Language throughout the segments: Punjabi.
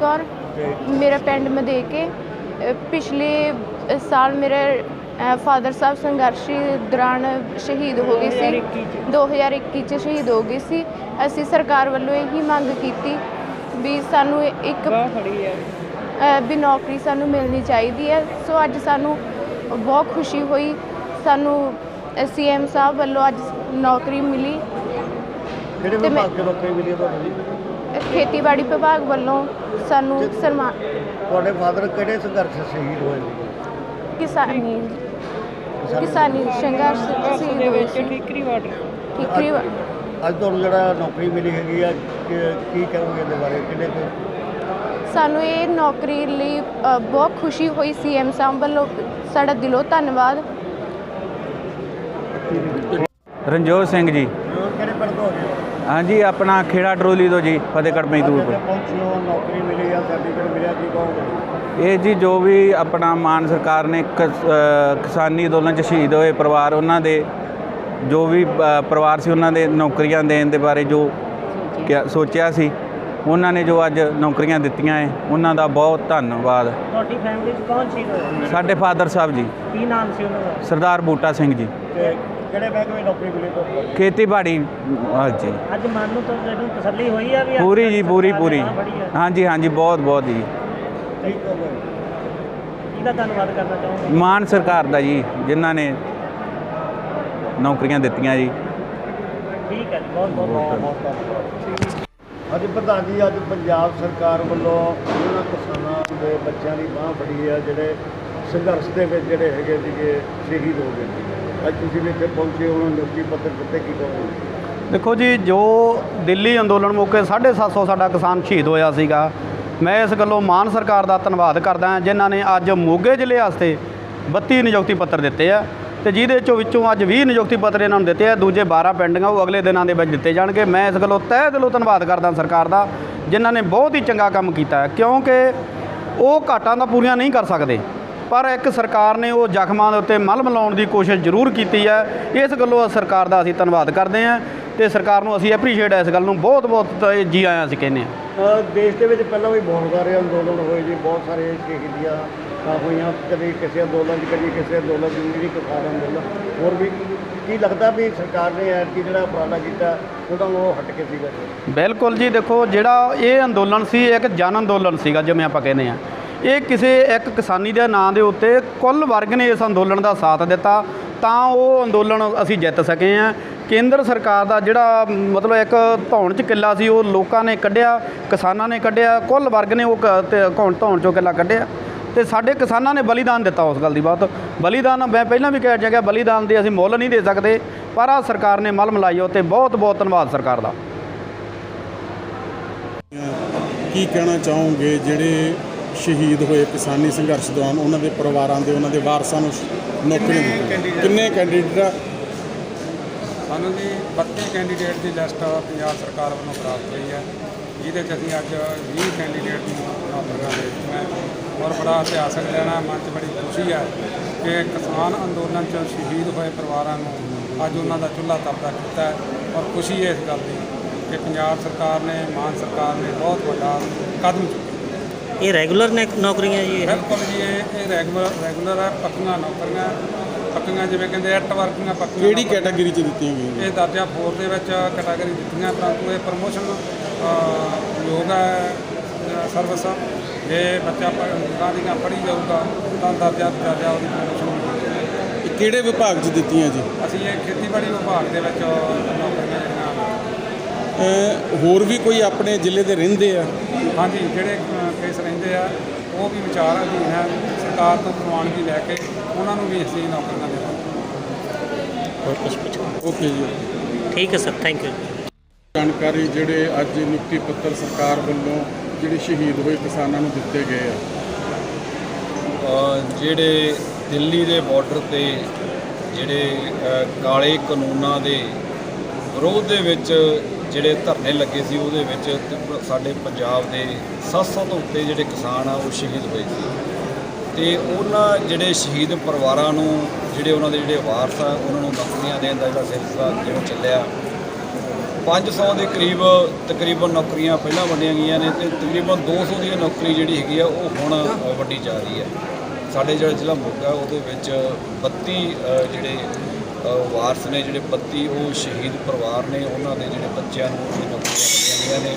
ਕੌਰ ਤੇ ਮੇਰਾ ਪਿੰਡ ਮਦੇਕੇ ਪਿਛਲੇ ਸਾਲ ਮੇਰੇ ਫਾਦਰ ਸਾਹਿਬ ਸੰਘਰਸ਼ੀ ਦੌਰਾਨ ਸ਼ਹੀਦ ਹੋ ਗਏ ਸੀ। 2021 ਚ ਸ਼ਹੀਦ ਹੋ ਗਏ ਸੀ। ਅਸੀਂ ਸਰਕਾਰ ਵੱਲੋਂ ਇਹੀ ਮੰਗ ਕੀਤੀ ਵੀ ਸਾਨੂੰ ਇੱਕ ਵੀ ਨੌਕਰੀ ਸਾਨੂੰ ਮਿਲਣੀ ਚਾਹੀਦੀ ਹੈ। ਸੋ ਅੱਜ ਸਾਨੂੰ ਬਹੁਤ ਖੁਸ਼ੀ ਹੋਈ। ਸਾਨੂੰ ਸੀਐਮ ਸਾਹਿਬ ਵੱਲੋਂ ਅੱਜ ਨੌਕਰੀ ਮਿਲੀ। ਕਿਹੜੇ ਤੇ ਵਿਭਾਗ ਚ ਨੌਕਰੀ ਮਿਲੀ ਤੁਹਾਨੂੰ ਜੀ ਖੇਤੀਬਾੜੀ ਵਿਭਾਗ ਵੱਲੋਂ ਸਾਨੂੰ ਸਨਮਾਨ ਤੁਹਾਡੇ ਫਾਦਰ ਕਿਹੜੇ ਸੰਘਰਸ਼ 'ਚ ਸ਼ਹੀਦ ਹੋਏ ਕਿਸਾਨੀ ਕਿਸਾਨੀ ਸੰਘਰਸ਼ ਸ਼ਹੀਦ ਹੋਏ ਸੀ। ਠੀਕਰੀ ਵਾਟਰ ਠੀਕਰੀ ਅੱਜ ਤੁਹਾਨੂੰ ਜਿਹੜਾ ਨੌਕਰੀ ਮਿਲੀ ਹੈਗੀ ਆ ਕਿ- ਕੀ ਕਹੋਗੇ ਇਹਦੇ ਬਾਰੇ? ਕਿੰਨੇ ਕੁ ਸਾਨੂੰ ਇਹ ਨੌਕਰੀ ਲਈ ਬਹੁਤ ਖੁਸ਼ੀ ਹੋਈ ਸੀਐਮ ਸਾਹਿਬ ਵੱਲੋਂ ਸਾਡਾ ਦਿਲੋਂ ਧੰਨਵਾਦ। ਰਣਜੋਤ ਸਿੰਘ ਜੀ ਹੋਰ ਕਿਹੜੇ ਪਿੰਡ ਤੋਂ ਹੈਗੇ ਹੋ? ਹਾਂਜੀ ਆਪਣਾ ਖੇੜਾ ਟਰੋਲੀ ਤੋਂ ਜੀ ਫਤਿਹਗੜ੍ਹ ਅੱਜ ਮਜ਼ਦੂਰ ਇੱਥੇ ਤੋਂ। ਪਹੁੰਚੇ ਨੌਕਰੀ ਮਿਲੀ ਆ ਸਰਟੀਫਿਕੇਟ ਮਿਲਿਆ ਕੀ ਕਹੋਗੇ ਇਹ ਜੀ ਜੋ ਵੀ ਆਪਣਾ ਮਾਨ ਸਰਕਾਰ ਨੇ ਕਿਸਾਨੀ ਅੰਦੋਲਨ ਚ ਸ਼ਹੀਦ ਹੋਏ ਪਰਿਵਾਰ ਉਹਨਾਂ ਦੇ ਜੋ ਵੀ ਪਰਿਵਾਰ ਸੀ ਉਹਨਾਂ ਦੇ ਨੌਕਰੀਆਂ ਦੇਣ ਦੇ ਬਾਰੇ ਜੋ ਸੋਚਿਆ ਸੀ ਉਹਨਾਂ ਨੇ ਜੋ ਅੱਜ ਨੌਕਰੀਆਂ ਦਿੱਤੀਆਂ ਹੈ ਉਹਨਾਂ ਦਾ ਬਹੁਤ ਧੰਨਵਾਦ। ਤੁਹਾਡੀ ਫੈਮਿਲੀ ਚ ਕੌਣ ਸੀ ਸਾਡੇ ਫਾਦਰ ਸਾਹਿਬ ਜੀ। ਕੀ ਨਾਮ ਸੀ ਉਹਨਾਂ ਦਾ? ਸਰਦਾਰ ਬੂਟਾ ਸਿੰਘ ਜੀ। ਕਿਹੜੇ ਮਹਿਕਮੇ ਨੌਕਰੀ ਮਿਲੀ ਤੁਹਾਨੂੰ? ਖੇਤੀਬਾੜੀ। ਹਾਂਜੀ। ਅੱਜ ਮਨ ਨੂੰ ਤੁਹਾਨੂੰ ਤਸੱਲੀ ਹੋਈ ਆ ਵੀ ਅੱਜ ਪੂਰੀ ਜੀ ਪੂਰੀ ਸਰਕਾਰ ਪੂਰੀ ਨੇ ਬਾਂਹ ਫੜੀ ਆ। ਹਾਂਜੀ ਹਾਂਜੀ ਬਹੁਤ ਬਹੁਤ ਜੀ। ਠੀਕ ਧੰਨਵਾਦ ਕਰਨਾ ਚਾਹੁੰਦਾ ਮਾਨ ਸਰਕਾਰ ਦਾ ਜੀ ਜਿਨ੍ਹਾਂ ਨੇ ਨੌਕਰੀਆਂ ਦਿੱਤੀਆਂ ਜੀ। ਠੀਕ ਹੈ ਜੀ ਬਹੁਤ ਬਹੁਤ ਬਹੁਤ ਬਹੁਤ ਧੰਨਵਾਦ। ਅੱਜ ਪ੍ਰਧਾਨ ਜੀ ਅੱਜ ਪੰਜਾਬ ਸਰਕਾਰ ਵੱਲੋਂ ਉਹਨਾਂ ਕਿਸਾਨਾਂ ਦੇ ਬੱਚਿਆਂ ਦੀ ਬਾਹ ਫੜੀ ਹੈ ਜਿਹੜੇ ਸੰਘਰਸ਼ ਦੇ ਵਿੱਚ ਜਿਹੜੇ ਹੈਗੇ ਸੀਗੇ ਸ਼ਹੀਦ ਹੋ ਗਏ ਸੀ। ਅੱਜ ਤੁਸੀਂ ਵੀ ਇੱਥੇ ਪਹੁੰਚੇ ਹੋ ਨਿਯੁਕਤੀ ਪੱਤਰ ਦਿੱਤੇ, ਕੀ ਕਹੋਗੇ? ਦੇਖੋ ਜੀ, ਜੋ ਦਿੱਲੀ ਅੰਦੋਲਨ ਮੌਕੇ 750 ਸਾਡਾ ਕਿਸਾਨ ਸ਼ਹੀਦ ਹੋਇਆ ਸੀਗਾ, ਮੈਂ ਇਸ ਗੱਲੋਂ ਮਾਨ ਸਰਕਾਰ ਦਾ ਧੰਨਵਾਦ ਕਰਦਾ ਹਾਂ, ਜਿਨ੍ਹਾਂ ਨੇ ਅੱਜ ਮੋਗੇ ਜ਼ਿਲ੍ਹੇ ਵਾਸਤੇ 32 ਨਿਯੁਕਤੀ ਪੱਤਰ ਦਿੱਤੇ ਆ ਤੇ ਜਿਹਦੇ ਚੋਂ ਵਿੱਚੋਂ ਅੱਜ 20 ਨਿਯੁਕਤੀ ਪੱਤਰ ਇਹਨਾਂ ਨੂੰ ਦਿੱਤੇ ਆ, ਦੂਜੇ 12 ਪੈਂਡਿੰਗ ਆ, ਉਹ ਅਗਲੇ ਦਿਨਾਂ ਦੇ ਵਿੱਚ ਦਿੱਤੇ ਜਾਣਗੇ। ਮੈਂ ਇਸ ਗੱਲੋਂ ਤਹਿ ਦਿਲੋਂ ਧੰਨਵਾਦ ਕਰਦਾ ਸਰਕਾਰ ਦਾ, ਜਿਨ੍ਹਾਂ ਨੇ ਬਹੁਤ ਹੀ ਚੰਗਾ ਕੰਮ ਕੀਤਾ ਕਿਉਂਕਿ ਉਹ ਘਾਟਾਂ ਤਾਂ ਪੂਰੀਆਂ ਨਹੀਂ ਕਰ ਸਕਦੇ। ਪਰ ਇੱਕ ਸਰਕਾਰ ਨੇ ਉਹ ਜ਼ਖਮਾਂ ਦੇ ਉੱਤੇ ਮਲਮ ਲਾਉਣ ਦੀ ਕੋਸ਼ਿਸ਼ ਜ਼ਰੂਰ ਕੀਤੀ ਹੈ। ਇਸ ਗੱਲੋਂ ਸਰਕਾਰ ਦਾ ਅਸੀਂ ਧੰਨਵਾਦ ਕਰਦੇ ਹਾਂ ਤੇ ਸਰਕਾਰ ਨੂੰ ਅਸੀਂ ਐਪਰੀਸ਼ੀਏਟ ਇਸ ਗੱਲ ਨੂੰ ਬਹੁਤ ਬਹੁਤ ਜੀ ਆਇਆਂ ਅਸੀਂ ਕਹਿੰਦੇ ਹਾਂ। ਦੇਸ਼ ਦੇ ਵਿੱਚ ਪਹਿਲਾਂ ਵੀ ਬਹੁਤ ਸਾਰੇ ਅੰਦੋਲਨ ਹੋਏ ਜੀ ਬਹੁਤ ਸਾਰੇ ਸ਼ਹੀਦੀਆਂ ਹੋਈਆਂ। ਕਦੇ ਕਿਸੇ ਅੰਦੋਲਨ 'ਚ ਕਦੀ ਕਿਸੇ ਅੰਦੋਲਨ 'ਚ ਜਿਹੜੀ ਕਿਸਾਨ ਅੰਦੋਲਨ। ਹੋਰ ਵੀ ਕੀ ਲੱਗਦਾ ਵੀ ਸਰਕਾਰ ਨੇ ਐਤਕੀ ਜਿਹੜਾ ਉਪਰਾਲਾ ਕੀਤਾ ਉਹਦਾ ਉਹ ਹਟ ਕੇ ਸੀਗਾ ਬਿਲਕੁਲ ਜੀ ਦੇਖੋ ਜਿਹੜਾ ਇਹ ਅੰਦੋਲਨ ਸੀ ਇੱਕ ਜਨ ਅੰਦੋਲਨ ਸੀਗਾ ਜਿਵੇਂ ਆਪਾਂ ਕਹਿੰਦੇ ਆ ਇਹ ਕਿਸੇ ਇੱਕ ਕਿਸਾਨੀ ਦੇ ਨਾਂ ਦੇ ਉੱਤੇ ਕੁੱਲ ਵਰਗ ਨੇ ਇਸ ਅੰਦੋਲਨ ਦਾ ਸਾਥ ਦਿੱਤਾ, ਤਾਂ ਉਹ ਅੰਦੋਲਨ ਅਸੀਂ ਜਿੱਤ ਸਕੇ ਆ ਕੇਂਦਰ ਸਰਕਾਰ ਦਾ ਜਿਹੜਾ, ਮਤਲਬ ਇੱਕ ਧੌਣ ਚ ਕਿੱਲਾ ਸੀ, ਉਹ ਲੋਕਾਂ ਨੇ ਕੱਢਿਆ, ਕਿਸਾਨਾਂ ਨੇ ਕੱਢਿਆ, ਕੁੱਲ ਵਰਗ ਨੇ ਉਹ ਕ- ਧੌਣ ਧੌਣ ਚੋਂ ਕਿੱਲਾ ਕੱਢਿਆ। ਤੇ ਸਾਡੇ ਕਿਸਾਨਾਂ ਨੇ ਬਲੀਦਾਨ ਦਿੱਤਾ ਉਸ ਗੱਲ ਦੀ ਬਹੁਤ ਬਲੀਦਾਨ, ਮੈਂ ਪਹਿਲਾਂ ਵੀ ਕਹਿ ਚੁੱਕਿਆ ਬਲੀਦਾਨ ਦੇ ਅਸੀਂ ਮੁੱਲ ਨਹੀਂ ਦੇ ਸਕਦੇ, ਪਰ ਆ ਸਰਕਾਰ ਨੇ ਮਲ ਮਲਾਈ ਉਹ ਤੇ ਬਹੁਤ ਬਹੁਤ ਧੰਨਵਾਦ ਸਰਕਾਰ ਦਾ। ਕੀ ਕਹਿਣਾ ਚਾਹੋਗੇ ਜਿਹੜੇ ਸ਼ਹੀਦ ਹੋਏ ਕਿਸਾਨੀ ਸੰਘਰਸ਼ ਦੌਰਾਨ ਉਹਨਾਂ ਦੇ ਪਰਿਵਾਰਾਂ ਦੇ ਉਹਨਾਂ ਦੇ ਵਾਰਸਾਂ ਨੂੰ ਨੌਕਰੀਆਂ ਦਿੱਤੀਆਂ ਕਿੰਨੇ ਕੈਂਡੀਡੇਟ ਆ? ਸਾਨੂੰ ਜੀ 32 ਕੈਂਡੀਡੇਟ ਦੀ ਲਿਸਟ ਪੰਜਾਬ ਸਰਕਾਰ ਵੱਲੋਂ ਪ੍ਰਾਪਤ ਹੋਈ ਹੈ ਜਿਹਦੇ 'ਚ ਅਸੀਂ ਅੱਜ 20 ਕੈਂਡੀਡੇਟ ਨੂੰ ਨੌਕਰੀਆਂ ਦੇ ਦਿੱਤੀਆਂ ਔਰ ਬੜਾ ਇਤਿਹਾਸਕ ਲੈਣਾ ਮਨ 'ਚ ਬੜੀ ਖੁਸ਼ੀ ਹੈ ਕਿ ਕਿਸਾਨ ਅੰਦੋਲਨ 'ਚ ਸ਼ਹੀਦ ਹੋਏ ਪਰਿਵਾਰਾਂ ਨੂੰ ਅੱਜ ਉਹਨਾਂ ਦਾ ਚੁੱਲ੍ਹਾ ਤਪਦਾ ਕੀਤਾ ਹੈ। ਔਰ ਖੁਸ਼ੀ ਹੈ ਇਸ ਗੱਲ ਦੀ ਕਿ ਪੰਜਾਬ ਸਰਕਾਰ ਨੇ ਮਾਨ ਸਰਕਾਰ ਨੇ ਬਹੁਤ ਵੱਡਾ ਕਦਮ ਚੁੱਕਿਆ। ਇਹ ਰੈਗੂਲਰ ਨੌਕਰੀਆਂ ਜੀ ਬਿਲਕੁਲ ਜੀ ਇਹ ਇਹ ਰੈਗੂਲਰ ਰੈਗੂਲਰ ਹੈ ਪੱਕੀਆਂ ਨੌਕਰੀਆਂ ਪੱਕੀਆਂ ਜਿਵੇਂ ਕਹਿੰਦੇ ਐਟ ਵਰਕੀਆਂ ਪੱਕੀਆਂ ਕਿਹੜੀ। ਕੈਟਾਗਰੀ 'ਚ ਦਿੱਤੀਆਂ ਗਈਆਂ ਇਹ ਦਰਜਾ 4 ਦੇ ਵਿੱਚ ਕੈਟਾਗਰੀ ਦਿੱਤੀਆਂ ਪਰੰਤੂ ਇਹ ਪ੍ਰਮੋਸ਼ਨ ਯੋਗ ਸਰਵਿਸ ਜੇ ਬੱਚਾ ਪੜ੍ਹਨਾ ਦੀਆਂ ਪੜ੍ਹੀ ਜਾਊਗਾ ਤਾਂ ਦਰਜਾ ਦਰਜਾ ਉਹਦੀ ਪ੍ਰਮੋਸ਼ਨ ਇਹ ਕਿਹੜੇ ਵਿਭਾਗ 'ਚ ਦਿੱਤੀਆਂ ਜੀ? ਅਸੀਂ ਇਹ ਖੇਤੀਬਾੜੀ ਵਿਭਾਗ ਦੇ ਵਿੱਚ ਨੌਕਰੀਆਂ ਹੋਰ ਵੀ ਕੋਈ ਆਪਣੇ ਜ਼ਿਲ੍ਹੇ ਦੇ ਰਹਿੰਦੇ ਆ? ਹਾਂਜੀ ਜਿਹੜੇ ਕੇਸ ਰਹਿੰਦੇ ਆ ਉਹ ਵੀ ਵਿਚਾਰ ਅਧੀਨ ਹੈ ਸਰਕਾਰ ਤੋਂ ਪ੍ਰਵਾਨਗੀ ਲੈ ਕੇ ਉਹਨਾਂ ਨੂੰ ਵੀ ਅਸੀਂ ਨੌਕਰੀਆਂ ਦੇਵਾਂਗੇ ਹੋਰ ਕੁਝ ਪੁੱਛੋ। ਓਕੇ ਜੀ। ਠੀਕ ਹੈ ਸਰ ਥੈਂਕ ਯੂ ਜਾਣਕਾਰੀ ਜਿਹੜੇ ਅੱਜ ਨਿਯੁਕਤੀ ਪੱਤਰ ਸਰਕਾਰ ਵੱਲੋਂ ਜਿਹੜੇ ਸ਼ਹੀਦ ਹੋਏ ਕਿਸਾਨਾਂ ਨੂੰ ਦਿੱਤੇ ਗਏ ਆ। ਜਿਹੜੇ ਦਿੱਲੀ ਦੇ ਬਾਰਡਰ ਤੇ ਜਿਹੜੇ ਕਾਲੇ ਕਾਨੂੰਨਾਂ ਦੇ ਵਿਰੋਧ ਦੇ ਵਿੱਚ ਜਿਹੜੇ ਧਰਨੇ ਲੱਗੇ ਸੀ ਉਹਦੇ ਵਿੱਚ ਸਾਡੇ ਪੰਜਾਬ ਦੇ 700 ਤੋਂ ਉੱਤੇ ਜਿਹੜੇ ਕਿਸਾਨ ਆ ਉਹ ਸ਼ਹੀਦ ਹੋਏ ਸੀ। ਤੇ ਉਹਨਾਂ ਜਿਹੜੇ ਸ਼ਹੀਦ ਪਰਿਵਾਰਾਂ ਨੂੰ ਜਿਹੜੇ ਉਹਨਾਂ ਦੇ ਜਿਹੜੇ ਵਾਰਸ ਆ ਉਹਨਾਂ ਨੂੰ ਨੌਕਰੀਆਂ ਦੇਣ ਦਾ ਜਿਹੜਾ ਸਿਲਸਿਲਾ ਜਿਹੜਾ ਚੱਲਿਆ। 500 ਦੇ ਕਰੀਬ ਤਕਰੀਬਨ ਨੌਕਰੀਆਂ ਪਹਿਲਾਂ ਵੰਡੀਆਂ ਗਈਆਂ ਨੇ ਤੇ ਤਕਰੀਬਨ 200 ਦੀ ਨੌਕਰੀ ਜਿਹੜੀ ਹੈਗੀ ਆ ਉਹ ਹੁਣ ਅ, ਵੰਡੀ ਜਾ ਰਹੀ ਹੈ। ਸਾਡੇ ਜਿਹੜਾ ਜ਼ਿਲ੍ਹਾ ਮੋਗਾ ਉਹਦੇ ਵਿੱਚ 32 ਜਿਹੜੇ ਵਾਰਸ ਨੇ ਜਿਹੜੇ 32 ਉਹ ਸ਼ਹੀਦ ਪਰਿਵਾਰ ਨੇ, ਉਹਨਾਂ ਦੇ ਜਿਹੜੇ ਬੱਚਿਆਂ ਨੂੰ ਇਹ ਨੌਕਰੀਆਂ ਵੰਡੀਆਂ ਗਈਆਂ ਨੇ।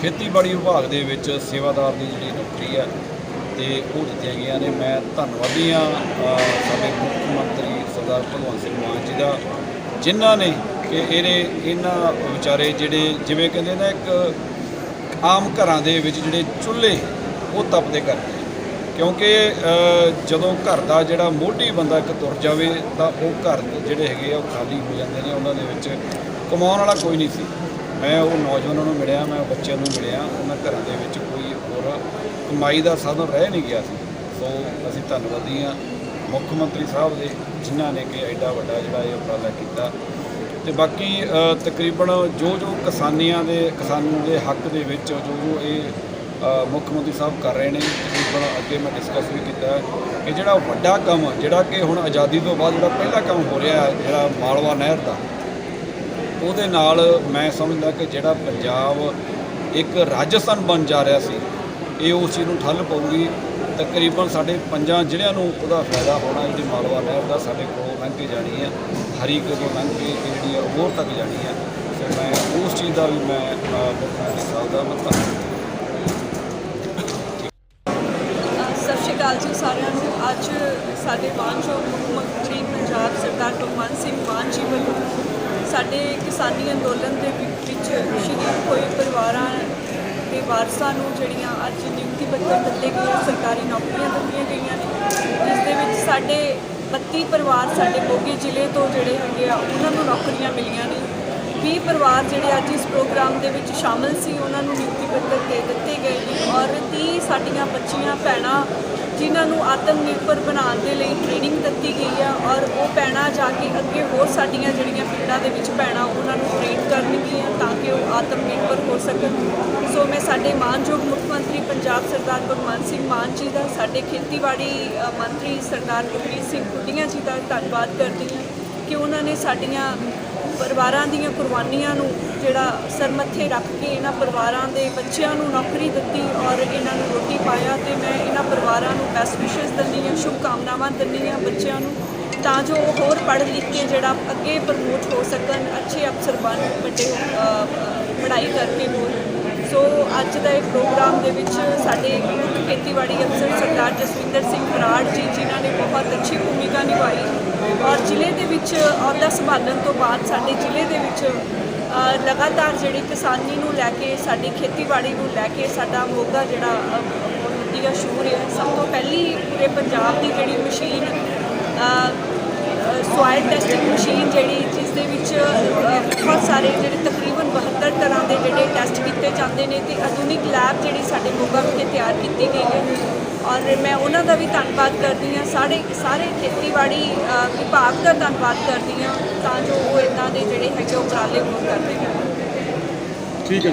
ਖੇਤੀਬਾੜੀ ਵਿਭਾਗ ਦੇ ਵਿੱਚ ਸੇਵਾਦਾਰ ਦੀ ਜਿਹੜੀ ਨੌਕਰੀ ਹੈ, ਤੇ ਉਹ ਦਿੱਤੀਆਂ ਗਈਆਂ ਨੇ। ਮੈਂ ਧੰਨਵਾਦੀ ਹਾਂ ਸਾਡੇ ਮੁੱਖ ਮੰਤਰੀ ਸਰਦਾਰ ਭਗਵੰਤ ਸਿੰਘ ਮਾਨ ਜੀ ਦਾ, ਜਿਨ੍ਹਾਂ ਨੇ ਕਿ ਇਹਨੇ ਇਹਨਾਂ ਵਿਚਾਰੇ ਜਿਹੜੇ, ਜਿਵੇਂ ਕਹਿੰਦੇ ਨਾ ਇੱਕ ਆਮ ਘਰਾਂ ਦੇ ਵਿੱਚ ਜਿਹੜੇ ਚੁੱਲ੍ਹੇ, ਉਹ ਤਪਦੇ ਕਰਦੇ ਕਿਉਂਕਿ ਜਦੋਂ ਘਰ ਦਾ ਜਿਹੜਾ ਮੋਢੀ ਬੰਦਾ ਇੱਕ ਤੁਰ ਜਾਵੇ, ਤਾਂ ਉਹ ਘਰ ਜਿਹੜੇ ਹੈਗੇ ਆ, ਉਹ ਖਾਲੀ ਹੋ ਜਾਂਦੇ ਨੇ, ਉਹਨਾਂ ਦੇ ਵਿੱਚ ਕਮਾਉਣ ਵਾਲਾ ਕੋਈ ਨਹੀਂ ਸੀ। ਮੈਂ ਉਹ ਨੌਜਵਾਨਾਂ ਨੂੰ ਮਿਲਿਆ, ਮੈਂ ਬੱਚਿਆਂ ਨੂੰ ਮਿਲਿਆ, ਉਹਨਾਂ ਘਰਾਂ ਦੇ ਵਿੱਚ ਕੋਈ ਹੋਰ ਕਮਾਈ ਦਾ ਸਾਧਨ ਰਹਿ ਨਹੀਂ ਗਿਆ ਸੀ। ਸੋ ਅਸੀਂ ਧੰਨਵਾਦੀ ਹਾਂ ਮੁੱਖ ਮੰਤਰੀ ਸਾਹਿਬ ਦੇ, ਜਿਨ੍ਹਾਂ ਨੇ ਕਿ ਐਡਾ ਵੱਡਾ ਜਿਹੜਾ ਇਹ ਉਪਰਾਲਾ ਕੀਤਾ। ਤੇ ਬਾਕੀ ਤਕਰੀਬਨ ਜੋ ਜੋ ਕਿਸਾਨੀਆਂ ਦੇ, ਕਿਸਾਨਾਂ ਦੇ ਹੱਕ ਦੇ ਵਿੱਚ ਜੋ ਜੋ ਇਹ ਮੁੱਖ ਮੰਤਰੀ ਸਾਹਿਬ ਕਰ ਰਹੇ ਨੇ। ਤਕਰੀਬਨ ਅੱਗੇ ਮੈਂ ਡਿਸਕਸ ਵੀ ਕੀਤਾ ਕਿ ਜਿਹੜਾ ਵੱਡਾ ਕੰਮ ਜਿਹੜਾ ਕਿ ਹੁਣ ਆਜ਼ਾਦੀ ਤੋਂ ਬਾਅਦ ਜਿਹੜਾ ਪਹਿਲਾ ਕੰਮ ਹੋ ਰਿਹਾ ਹੈ, ਜਿਹੜਾ ਮਾਲਵਾ ਨਹਿਰ ਦਾ ਉਹਦੇ ਨਾਲ ਮੈਂ ਸਮਝਦਾ ਕਿ ਜਿਹੜਾ ਪੰਜਾਬ ਇੱਕ ਰਾਜਸਥਾਨ ਬਣ ਜਾ ਰਿਹਾ ਸੀ ਇਹ ਉਸ ਚੀਜ਼ ਨੂੰ ਠੱਲ ਪਊਗੀ। ਤਕਰੀਬਨ ਸਾਡੇ ਪੰਜਾਂ ਜ਼ਿਲ੍ਹਿਆਂ ਨੂੰ ਉਹਦਾ ਫਾਇਦਾ ਹੋਣਾ ਜਿਹੜੀ ਮਾਲਵਾ ਨਹਿਰ ਦਾ ਸਾਡੇ ਕੋਲੋਂ ਲੰਘ ਕੇ ਜਾਣੀ ਹੈ। ਹਰੀਕੇ ਤੋਂ ਲੰਘ ਕੇ ਜਿਹੜੀ ਆ ਹੋਰ ਤੱਕ ਜਾਣੀ ਹੈ। ਸੋ ਮੈਂ ਉਸ ਚੀਜ਼ ਦਾ ਵੀ ਮੈਂ ਮੁੱਖ ਮੰਤਰੀ ਸਾਹਿਬ ਦਾ ਮਤਲਬ ਅੱਜ ਸਾਡੇ ਮਾਨਯੋਗ ਮੁੱਖ ਮੰਤਰੀ ਪੰਜਾਬ ਸਰਦਾਰ ਭਗਵੰਤ ਸਿੰਘ ਮਾਨ ਜੀ ਵੱਲੋਂ ਸਾਡੇ ਕਿਸਾਨੀ ਅੰਦੋਲਨ ਦੇ ਵਿ- ਵਿੱਚ ਸ਼ਹੀਦ ਹੋਏ ਪਰਿਵਾਰਾਂ ਦੇ ਵਾਰਸਾਂ ਨੂੰ ਜਿਹੜੀਆਂ ਅੱਜ ਨਿਯੁਕਤੀ ਪੱਤਰ ਦਿੱਤੇ ਗਏ ਸਰਕਾਰੀ ਨੌਕਰੀਆਂ ਦਿੱਤੀਆਂ ਗਈਆਂ ਨੇ, ਜਿਸ ਦੇ ਵਿੱਚ ਸਾਡੇ 32 ਪਰਿਵਾਰ ਸਾਡੇ ਮੋਗੇ ਜ਼ਿਲ੍ਹੇ ਤੋਂ ਜਿਹੜੇ ਹੈਗੇ ਆ, ਉਹਨਾਂ ਨੂੰ ਨੌਕਰੀਆਂ ਮਿਲੀਆਂ ਨੇ। 20 ਪਰਿਵਾਰ ਜਿਹੜੇ ਅੱਜ ਇਸ ਪ੍ਰੋਗਰਾਮ ਦੇ ਵਿੱਚ ਸ਼ਾਮਲ ਸੀ, ਉਹਨਾਂ ਨੂੰ ਨਿਯੁਕਤੀ ਪੱਤਰ ਦੇ ਦਿੱਤੇ ਗਏ ਨੇ ਔਰ 30 ਸਾਡੀਆਂ ਬੱਚੀਆਂ, ਭੈਣਾਂ ਜਿਨ੍ਹਾਂ ਨੂੰ ਆਤਮ ਨਿਰਭਰ ਬਣਾਉਣ ਦੇ ਲਈ ਟ੍ਰੇਨਿੰਗ ਦਿੱਤੀ ਗਈ ਆ ਔਰ ਉਹ ਭੈਣਾਂ ਜਾ ਕੇ ਅੱਗੇ ਹੋਰ ਸਾਡੀਆਂ ਜਿਹੜੀਆਂ ਪਿੰਡਾਂ ਦੇ ਵਿੱਚ ਭੈਣਾਂ, ਉਹਨਾਂ ਨੂੰ ਟ੍ਰੇਨ ਕਰਨਗੀਆਂ ਤਾਂ ਕਿ ਉਹ ਆਤਮ ਨਿਰਭਰ ਹੋ ਸਕਣ। ਸੋ ਮੈਂ ਸਾਡੇ ਮਾਨਯੋਗ ਮੁੱਖ ਮੰਤਰੀ ਪੰਜਾਬ ਸਰਦਾਰ ਭਗਵੰਤ ਸਿੰਘ ਮਾਨ ਜੀ ਦਾ, ਸਾਡੇ ਖੇਤੀਬਾੜੀ ਮੰਤਰੀ ਸਰਦਾਰ ਗੁਰਪ੍ਰੀਤ ਸਿੰਘ ਖੁੱਡੀਆਂ ਜੀ ਦਾ ਧੰਨਵਾਦ ਕਰਦੀ ਹਾਂ ਕਿ ਉਹਨਾਂ ਨੇ ਸਾਡੀਆਂ ਪਰਿਵਾਰਾਂ ਦੀਆਂ ਕੁਰਬਾਨੀਆਂ ਨੂੰ ਜਿਹੜਾ ਸਰਮੱਥੇ ਰੱਖ ਕੇ ਇਹਨਾਂ ਪਰਿਵਾਰਾਂ ਦੇ ਬੱਚਿਆਂ ਨੂੰ ਨੌਕਰੀ ਦਿੱਤੀ ਔਰ ਇਹਨਾਂ ਨੂੰ ਰੋਟੀ ਪਾਇਆ ਤੇ ਮੈਂ ਇਹਨਾਂ ਪਰਿਵਾਰਾਂ ਨੂੰ ਬੈਸਟ ਵਿਸ਼ੇਸ ਦਿੰਦੀ ਹਾਂ, ਸ਼ੁਭਕਾਮਨਾਵਾਂ ਦਿੰਦੀ ਹਾਂ ਬੱਚਿਆਂ ਨੂੰ ਤਾਂ ਜੋ ਉਹ ਹੋਰ ਪੜ੍ਹ ਲਿਖ ਕੇ ਜਿਹੜਾ ਅੱਗੇ ਪ੍ਰਮੋਟ ਹੋ ਸਕਣ, ਅੱਛੇ ਅਫਸਰ ਬਣ, ਵੱਡੇ ਪੜ੍ਹਾਈ ਕਰਕੇ ਹੋਰ। ਸੋ ਅੱਜ ਦਾ ਇਹ ਪ੍ਰੋਗਰਾਮ ਦੇ ਵਿੱਚ ਸਾਡੇ ਖੇਤੀਬਾੜੀ ਅਫਸਰ ਸਰਦਾਰ ਜਸਵਿੰਦਰ ਸਿੰਘ ਬਰਾੜ ਜੀ, ਜਿਨ੍ਹਾਂ ਨੇ ਬਹੁਤ ਅੱਛੀ ਭੂਮਿਕਾ ਨਿਭਾਈ। ਔਰ ਜ਼ਿਲ੍ਹੇ ਦੇ ਵਿੱਚ ਅਹੁਦਾ ਸੰਭਾਲਣ ਤੋਂ ਬਾਅਦ ਸਾਡੇ ਜ਼ਿਲ੍ਹੇ ਦੇ ਵਿੱਚ ਲਗਾਤਾਰ ਜਿਹੜੀ ਕਿਸਾਨੀ ਨੂੰ ਲੈ ਕੇ ਸਾਡੀ ਖੇਤੀਬਾੜੀ ਨੂੰ ਲੈ ਕੇ ਸਾਡਾ ਮੋਗਾ ਜਿਹੜਾ ਅ, ਬਹੁਤ ਵਧੀਆ ਸ਼ੁਰੂ ਹੈ। ਸਭ ਤੋਂ ਪਹਿਲੀ ਪੂਰੇ ਪੰਜਾਬ ਦੀ ਜਿਹੜੀ ਮਸ਼ੀਨ ਸੋਇਲ ਟੈਸਟਿੰਗ ਮਸ਼ੀਨ ਜਿਹੜੀ, ਜਿਸ ਦੇ ਵਿੱਚ ਬਹੁਤ ਸਾਰੇ ਜਿਹੜੇ ਤਕਰੀਬਨ 72 ਤਰ੍ਹਾਂ ਦੇ ਜਿਹੜੇ ਟੈਸਟ ਕੀਤੇ ਜਾਂਦੇ ਨੇ ਤੇ ਆਧੁਨਿਕ ਲੈਬ ਜਿਹੜੀ ਸਾਡੇ ਮੋਗਾ ਵਿਖੇ ਤਿਆਰ ਕੀਤੀ ਗਈ ਹੈ। ਔਰ ਮੈਂ ਉਹਨਾਂ ਦਾ ਵੀ ਧੰਨਵਾਦ ਕਰਦੀ ਹਾਂ। ਸਾਰੇ ਸਾਰੇ ਖੇਤੀਬਾੜੀ ਵਿਭਾਗ ਦਾ ਧੰਨਵਾਦ ਕਰਦੀ ਹਾਂ ਤਾਂ ਜੋ ਉਹ ਇਦਾਂ ਦੇ ਜਿਹੜੇ ਹੈਗੇ ਉਪਰਾਲੇ ਹੋਰ ਕਰਦੇ ਹਨ ਠੀਕ ਹੈ